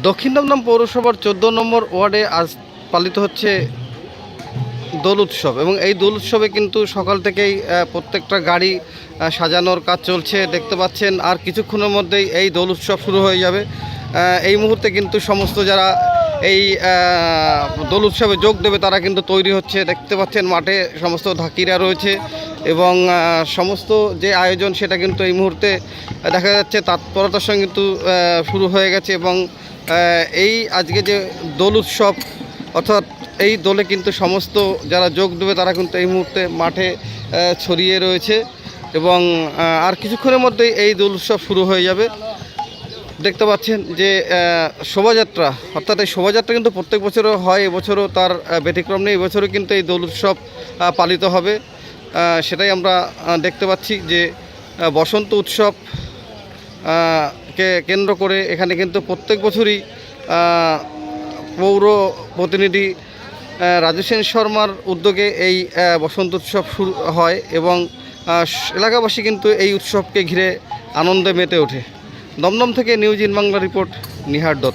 দক্ষিণ দমদম পৌরসভার চোদ্দ নম্বর ওয়ার্ডে আজ পালিত হচ্ছে দোল উৎসব এবং এই দোল উৎসবে কিন্তু সকাল থেকেই প্রত্যেকটা গাড়ি সাজানোর কাজ চলছে। দেখতে পাচ্ছেন, আর কিছুক্ষণের মধ্যেই এই দোল উৎসব শুরু হয়ে যাবে। এই মুহূর্তে কিন্তু সমস্ত যারা এই দোল উৎসবে যোগ দেবে, তারা কিন্তু তৈরি হচ্ছে। দেখতে পাচ্ছেন, মাঠে সমস্ত ধাকিরা রয়েছে এবং সমস্ত যে আয়োজন, সেটা কিন্তু এই মুহূর্তে দেখা যাচ্ছে, তৎপরতার সঙ্গে কিন্তু শুরু হয়ে গেছে এবং এই আজকে যে দোল উৎসব, অর্থাৎ এই দোলে কিন্তু সমস্ত যারা যোগ দেবে তারা কিন্তু এই মুহূর্তে মাঠে ছড়িয়ে রয়েছে এবং আর কিছুক্ষণের মধ্যেই এই দোল উৎসব শুরু হয়ে যাবে। দেখতে পাচ্ছেন যে শোভাযাত্রা, অর্থাৎ এই শোভাযাত্রা কিন্তু প্রত্যেক বছরও হয়, এবছরও তার ব্যতিক্রম নেই, এবছরও কিন্তু এই দোল উৎসব পালিত হবে। সেটাই আমরা দেখতে পাচ্ছি যে বসন্ত উৎসব কে কেন্দ্র করে এখানে কিন্তু প্রত্যেক বছরই পৌর প্রতিনিধি রাজু সেন শর্মার উদ্যোগে এই বসন্ত উৎসব শুরু হয় এবং এলাকাবাসী কিন্তু এই উৎসবকে ঘিরে আনন্দে মেতে ওঠে। দমদম থেকে news in Bangla report, Nihar Dutta.